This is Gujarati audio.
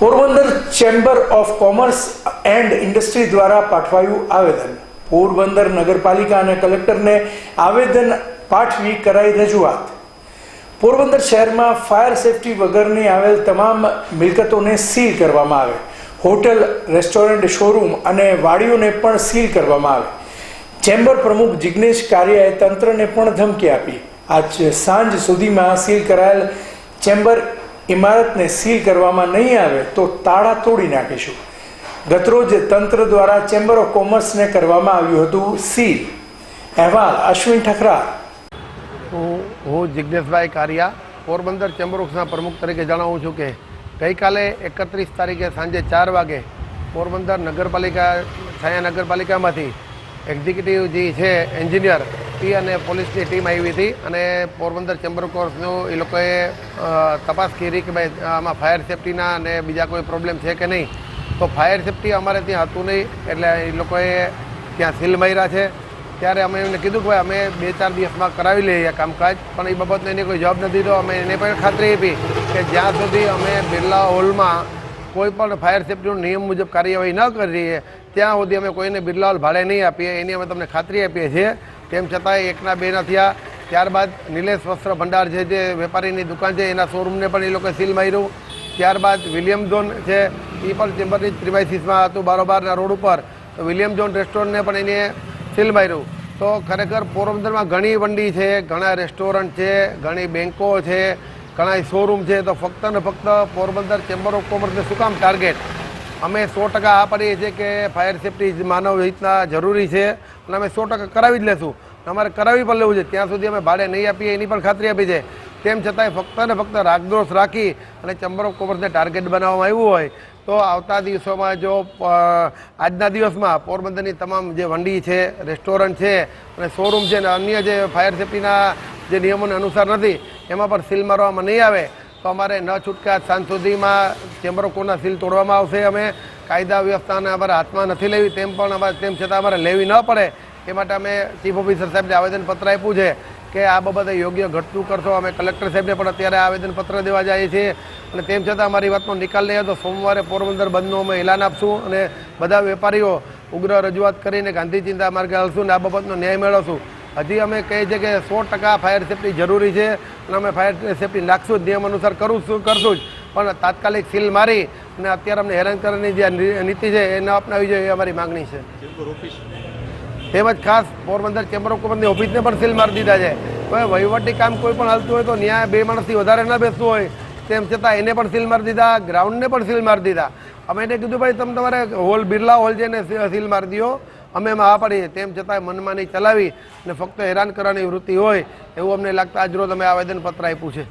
Porbandar chamber of commerce and industry દ્વારા પાઠવાયું આવેદન. પોરબંદર નગરપાલિકા અને કલેક્ટરને આવેદન પાઠવી કરાઈ રજૂઆત. પોરબંદર શહેરમાં ફાયર સેફટી વગરની આવેલ તમામ મિલકતોને સીલ કરવામાં આવે. હોટેલ, રેસ્ટોરન્ટ, શોરૂમ અને વાડીઓને પણ સીલ કરવામાં આવે. ચેમ્બર પ્રમુખ જિગ્નેશ કારિયાએ તંત્રને પણ ધમકી આપી. આજ સાંજ સુધીમાં સીલ કરાયેલ ચેમ્બર ઇમારતને સીલ કરવામાં નહીં આવે તો તાળા તોડી નાખીશું. ગતરોજ તંત્ર દ્વારા ચેમ્બર ઓફ કોમર્સને કરવામાં આવ્યું હતું સીલ. અહેવાલ અશ્વિન ઠકરા હું હું જિજ્ઞેશભાઈ કારિયા, પોરબંદર ચેમ્બરોક્સના પ્રમુખ તરીકે જણાવું છું કે ગઈકાલે એકત્રીસ તારીખે સાંજે ચાર વાગે પોરબંદર નગરપાલિકા, છાયા નગરપાલિકામાંથી એક્ઝિક્યુટિવ જે છે એન્જિનિયર એ અને પોલીસની ટીમ આવી હતી અને પોરબંદર ચેમ્બર કોર્સનું એ લોકોએ તપાસ કરી કે ભાઈ, આમાં ફાયર સેફટીના અને બીજા કોઈ પ્રોબ્લેમ છે કે નહીં. તો ફાયર સેફટી અમારે ત્યાં હતું નહીં, એટલે એ લોકોએ ત્યાં સીલ માર્યા છે. ત્યારે અમે એમને કીધું કે ભાઈ, અમે બે ચાર દિવસમાં કરાવી લઈએ કામકાજ, પણ એ બાબતનો એને કોઈ જવાબ નથી તો અમે એને પણ ખાતરી આપી કે જ્યાં સુધી અમે બિરલા હોલમાં કોઈ પણ ફાયર સેફ્ટીનો નિયમ મુજબ કાર્યવાહી ન કરીએ, ત્યાં સુધી અમે કોઈને બિરલા હોલ ભાડે નહીં આપીએ, એની અમે તમને ખાતરી આપીએ છીએ. તેમ છતાંય એકના બે ના થયા. ત્યારબાદ નિલેશ વસ્ત્ર ભંડાર છે જે વેપારીની દુકાન છે, એના શોરૂમને પણ એ લોકોએ સીલ માર્યું. ત્યારબાદ વિલિયમ ઝોન છે એ પણ ચેમ્બરની પ્રિમાઇસીસમાં હતું બારોબારના રોડ ઉપર. તો વિલિયમ ઝોન રેસ્ટોરન્ટને પણ એને સીલ માર્યું. તો ખરેખર પોરબંદરમાં ઘણી વંડી છે, ઘણા રેસ્ટોરન્ટ છે, ઘણી બેન્કો છે ઘણા શોરૂમ છે. તો ફક્ત ને ફક્ત પોરબંદર ચેમ્બર ઓફ કોમર્સને શું કામ ટાર્ગેટ અમે સો ટકા આ પાડીએ છીએ કે ફાયર સેફટી માનવ હિતના જરૂરી છે. અને અમે સો ટકા કરાવી જ લેશું. અમારે કરાવી પણ લેવું છે. ત્યાં સુધી અમે ભાડે નહીં આપીએ, એની પણ ખાતરી આપી છે. તેમ છતાંય ફક્ત ને ફક્ત રાગદોષ રાખી અને ચેમ્બર ઓફ કોમર્સને ટાર્ગેટ બનાવવામાં આવ્યું હોય, તો આવતા દિવસોમાં જો આજના દિવસમાં પોરબંદરની તમામ જે વંડી છે રેસ્ટોરન્ટ છે અને શોરૂમ છે અને અન્ય જે ફાયર સેફટીના જે નિયમોને અનુસાર નથી, એમાં પણ સીલ મારવામાં નહીં આવે. તો અમારે ન છૂટકા સાંજ સુધીમાં ચેમ્બર ઓફ કોર્ટના સીલ તોડવામાં આવશે. અમે કાયદા વ્યવસ્થાને અમારે હાથમાં નથી લેવી, તેમ પણ અમારે તેમ છતાં અમારે લેવી ન પડે. એ માટે અમે ચીફ ઓફિસર સાહેબને આવેદનપત્ર આપ્યું છે કે આ બાબતે યોગ્ય ઘટતું કરશો. અમે કલેક્ટર સાહેબને પણ અત્યારે આવેદનપત્ર દેવા જઈએ છીએ. અને તેમ છતાં અમારી વાતનો નિકાલ નહીં તો સોમવારે પોરબંદર બંધનું અમે એલાન આપશું અને બધા વેપારીઓ ઉગ્ર રજૂઆત કરીને ગાંધી ચિંતા માર્ગે હાલશું અને આ બાબતનો ન્યાય મેળવશું. હજી અમે કહીએ છીએ કે સો ટકા ફાયર સેફટી જરૂરી છે અને અમે ફાયર સેફટી નાખશું જ નિયમ અનુસાર કરું છું કરશું જ. પણ તાત્કાલિક સીલ મારી અને અત્યારે અમને હેરાન કરવાની જે નીતિ છે એ ન અપનાવી જોઈએ એ અમારી માગણી છે. તેમજ ખાસ પોરબંદર ચેમ્બર ઓફ કોમર્સની ઓફિસને પણ સીલ મારી દીધા છે. હવે વહીવટી કામ કોઈ પણ હાલતું હોય તો ન્યાય બે માણસથી વધારે ન બેસતું હોય. તેમ છતાં એને પણ સીલ મારી દીધા ગ્રાઉન્ડને પણ સીલ મારી દીધા. અમે એને કીધું ભાઈ તમે તમારે હોલ બિરલા હોલ છે એને સીલ મારી દો અમે એમાં આ તેમ મનમાં મનમાની ચલાવી અને ફક્ત હેરાન કરવાની વૃત્તિ હોય એવું અમને લાગતા આજરોજ અમે આવેદનપત્ર આપ્યું છે.